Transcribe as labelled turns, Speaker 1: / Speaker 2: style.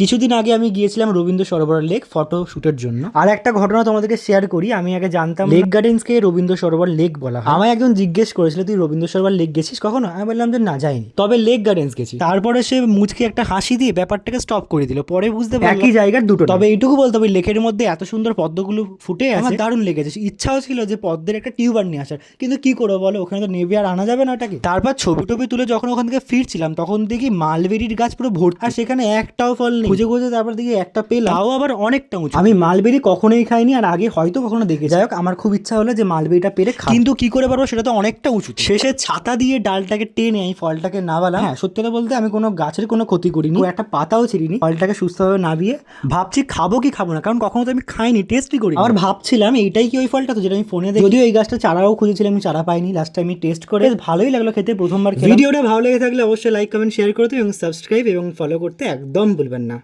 Speaker 1: কিছুদিন আগে আমি গিয়েছিলাম রবীন্দ্র সরোবর লেক ফটো শুটের জন্য। আর একটা ঘটনা তোমাদেরকে শেয়ার করি আমি আগে জানতাম লেক গার্ডেন্সকে রবীন্দ্র সরোবর লেক বলা হয়। আমায় একজন জিজ্ঞেস করেছিল তুই রবীন্দ্র সরোবর লেক গেছিস কখনো? আমি বললাম যে না যাইনি। তবে লেক গার্ডেন্স গেছি। তারপরে সে মুচকে একটা হাসি দিয়ে ব্যাপারটাকে স্টপ করে দিল। পরে বুঝতে পারলাম একই জায়গার দুটো তবে এইটুকু বলতে হবে লেকের মধ্যে এত সুন্দর পদ্মগুলো ফুটে আছে। আমার দারুণ লেগেছে ইচ্ছাও ছিল যে পদ্মের একটা টিউবার নিয়ে আসার। কিন্তু কি করব বলো ওখানে তো নেবে আর আনা যাবে না ওটাকে। তারপর ছবি টবি তুলে যখন ওখান থেকে ফিরছিলাম তখন দেখি মালবেরির গাছ পুরো ভর্তি। আর সেখানে একটাও ফল নেই। খুঁজে খুঁজে তারপর দেখি একটা পেলাম। তাও আবার অনেকটা উঁচু। আমি মালবেরি কখনোই খাইনি আর আগে হয়তো কখনো দেখে যাই হোক আমার খুব ইচ্ছা হলো যে মালবেরিটা পেরে খাই কিন্তু কি করে পারব সেটা তো অনেকটা উঁচু শেষে ছাতা দিয়ে ডালটাকে টেনে আমি ফলটাকে নাবালাম হ্যাঁ সত্যি কথা বলতে আমি কোনো গাছের কোনো ক্ষতি করিনি। ও একটা পাতাও ছিঁড়িনি। ফলটাকে সুস্থভাবে নাবিয়ে ভাবছি খাব কি খাব না কারণ কখনো তো আমি খাইনি টেস্টই করি আবার ভাবছিলাম এইটাই কি ওই ফলটা তো যেটা আমি ফোনে দেখি? যদিও এই গাছটা চারাও খুঁজেছিলাম আমি চারা পাইনি লাস্ট আমি টেস্ট করে। ভালোই লাগল খেতে প্রথমবার ভিডিওটা ভালো লেগে থাকলে অবশ্যই লাইক কমেন্ট শেয়ার করতে এবং সাবস্ক্রাইব এবং ফলো করতে একদম ভুলবেন না।